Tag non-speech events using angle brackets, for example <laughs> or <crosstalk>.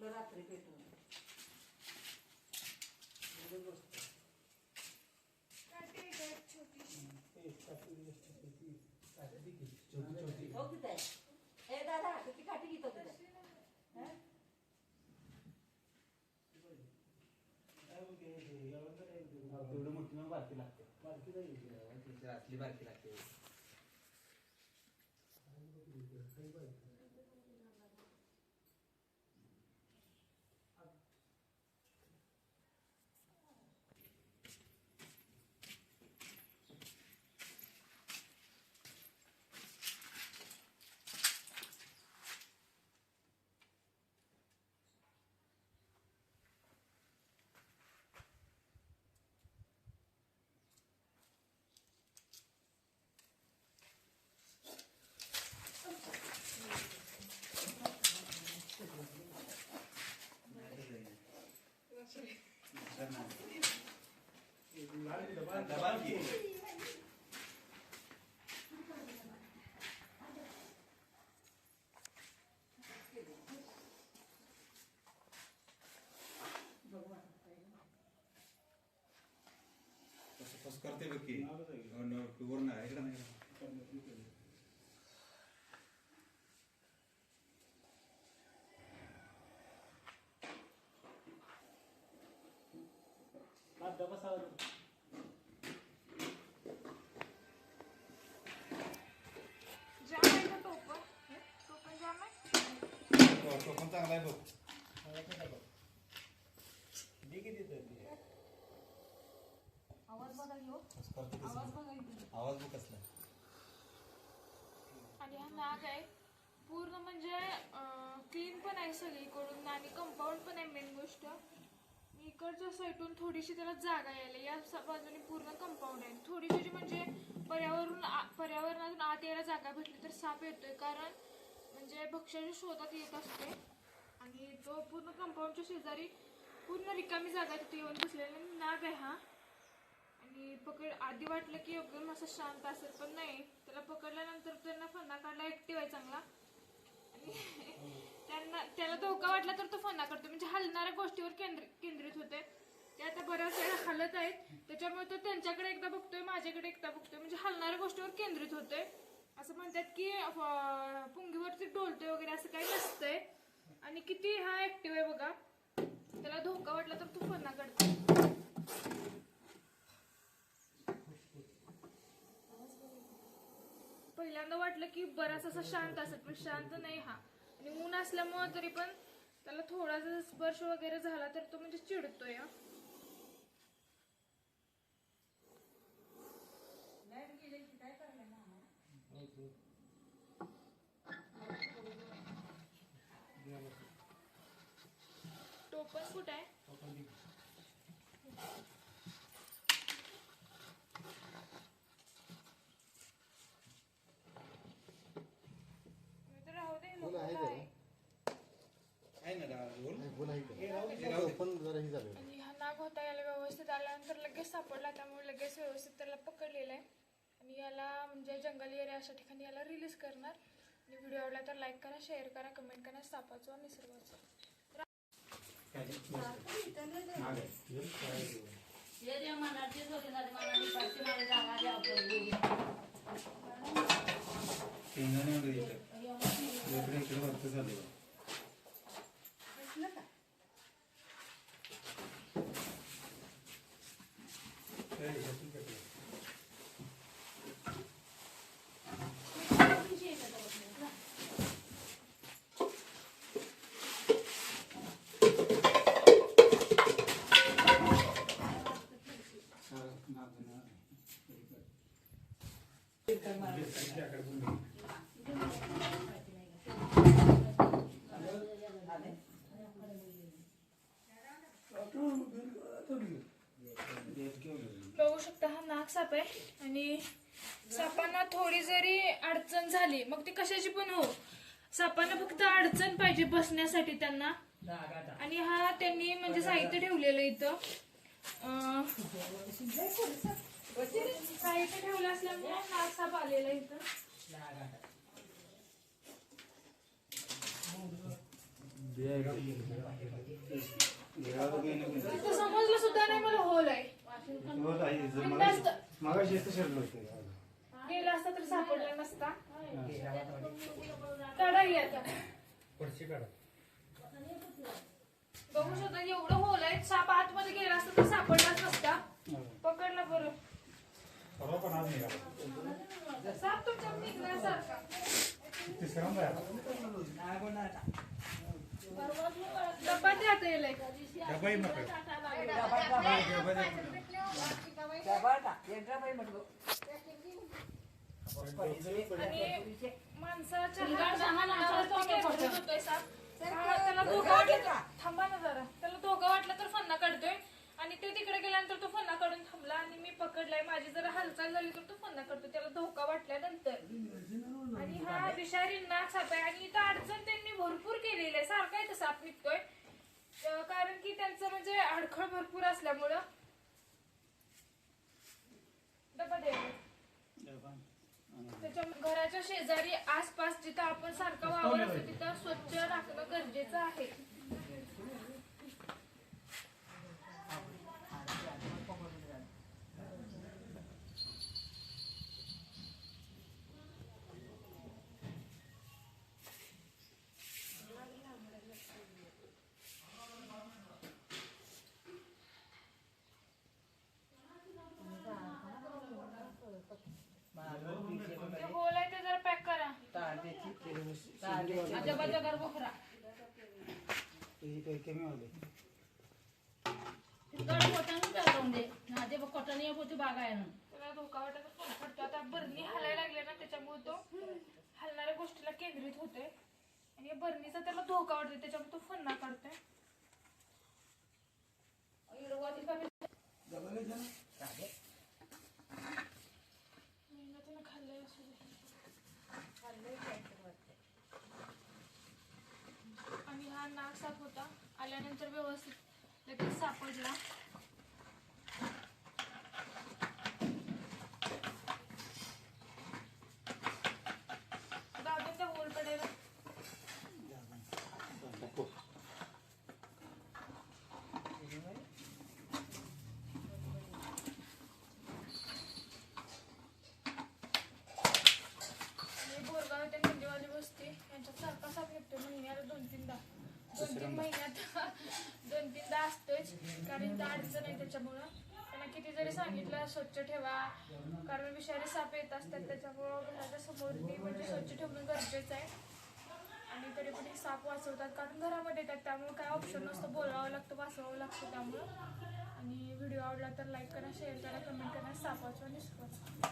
उठलं रात्री पेटून हो किती आहे. ए दादा किती काठी घेतो तिथे? हं? तेवढं मोठी मग बारकी लागते. असली बारकी लागते. करते बघ की वर नाही इकडे नाही बघ तो पण चांगला आहे बघ आवाज आवाज बघ कसला आणि हा नाग आहे पूर्ण म्हणजे क्लीन पण आहे सगळीकडून आणि कंपाऊंड पण आहे मेन गोष्ट इकडच्या साईडून थोडीशी त्याला जागा यायला या बाजूने पूर्ण कंपाऊंड आहे थोडीशी म्हणजे पर्यावरण पर्यावरणातून आत यायला जागा भेटली तर साप येतोय. कारण म्हणजे भक्ष्याच्या शोधात येत असते. आणि तो पूर्ण कंपाऊंडच्या शेजारी पूर्ण रिकामी जागा तिथे येऊन बसलेला नाग आहे हा. आणि पकड आधी वाटलं की एकदम असं शांत असेल पण नाही. त्याला पकडल्यानंतर त्यांना फन्ना काढला ऍक्टिव्ह आहे चांगला. आणि <laughs> त्यांना त्याला धोका वाटला तर तो फन्ना करतो म्हणजे हलणाऱ्या गोष्टीवर केंद्र केंद्रित होते. ते आता बऱ्याच वेळा हलत आहेत. त्याच्यामुळे तो त्यांच्याकडे एकदा बघतोय माझ्याकडे एकदा बघतोय. म्हणजे हलणाऱ्या गोष्टीवर केंद्रित होते असं म्हणतात की पुंगीवरती डोलतोय वगैरे असं काही नसतंय. आणि किती हा ऍक्टिव्ह आहे बघा. त्याला धोका वाटला तर तू पन्ना करतो पहिल्यांदा वाटलं की बराच असा शांत असत पण शांत नाही हा. आणि ऊन असल्यामुळं तरी पण त्याला थोडासा स्पर्श वगैरे झाला तर तो म्हणजे चिडतोय हा. लाइट गेली की काय करणार ना टोपण कुठं आहे तर राहू दे आहे. आहे. ना हे. पण जरा हे झालं आणि हा नाग होता याला व्यवस्थित आल्यानंतर लगेच सापडला त्यामुळे लगेच व्यवस्थित त्याला पकडलेलं आहे आणि याला म्हणजे जंगल एरिया अशा ठिकाणी याला रिलीज करणार. आणि व्हिडिओ आवडला तर लाईक करा शेअर करा कमेंट करा सापाचं आणि निसर्गाचं. बघू शकता हा नाग साप आहे आणि सापांना थोडी जरी अडचण झाली मग ती कशाची पण हो. सापांना फक्त अडचण पाहिजे बसण्यासाठी त्यांना. आणि हा त्यांनी म्हणजे साहित्य ठेवलेलं इथं. अं, साहित्य ठेवलं असल्यामुळे नाग साप आलेला इथं तिथं समजलं सुद्धा नाही मला होल आहे बिनधास्त. मागाशी येतं शरलं होतं गेला असता तर सापडला नसता काढाही आता बघू शकता एवढं होल आहे साप आतमध्ये गेला असता तर सापडलाच नसता पकडला बरं परवा पण आज निघाला साप तुमच्या निघण्यासारखा तिसऱ्यांदा. डब्बा द्या आता याला एक. डबाही मोकळे. आणि माणसाच्या हातावर केंद्रित होतोय साप. हा, त्याला धोका वाटला थांबा ना जरा त्याला धोका वाटला तर फन्ना काढतोय आणि ते तिकडे गेल्यानंतर तो फन्ना काढून थांबला आणि मी पकडलाय माझी जरा हालचाल झाली तर तो फन्ना काढतो त्याला धोका वाटल्यानंतर आणि हा विषारी नाक साप आहे आणि इथं अडचण त्यांनी भरपूर केलेली आहे. सारखा इथं साप निघतोय कारण की त्यांचं म्हणजे अडखळ भरपूर असल्यामुळं. डबा त्याच्या घराच्या शेजारी आसपास जिथं आपण सारखं वावर असतो तिथं स्वच्छ राखणं गरजेचं आहे ते होल आहे ते जरा पॅक करा आजोबाच्या गर्भखरा काही कमी होते त्याला धोका वाटत फोन पडतो. आता बरणी हलायला लागले ना त्याच्यामुळे तो हलणाऱ्या गोष्टीला केंद्रित होते आणि या बरणीचा त्याला धोका वाटतो त्याच्यामुळे तो फन्ना काढतोय. खाल्लंय असू. आणि हा नाक साप होता. आल्यानंतर व्यवस्थित लगेच सापडला दाबून त्या होल पडायला हे बोरगाव त्या नंदीवाली वस्ती यांच्यात सारखा साप निघतो महिन्याला दोन तीनदा दोन तीन महिन्यात दोन तीनदा असतोच कारण इथं अडचण आहे त्याच्यामुळं त्यांना किती जरी सांगितलं स्वच्छ ठेवा. कारण विषारी साप येत असतात त्याच्यामुळं घराच्या समोर म्हणजे स्वच्छ ठेवणं गरजेचं आहे. आणि तरी पण हे साप वाचवतात कारण घरामध्ये येतात त्यामुळं काय ऑप्शन नसतं. बोलावं लागतं वाचवावं लागतं त्यामुळं. आणि व्हिडिओ आवडला तर लाईक करा शेअर करा कमेंट करा साप वाचवा निष्काच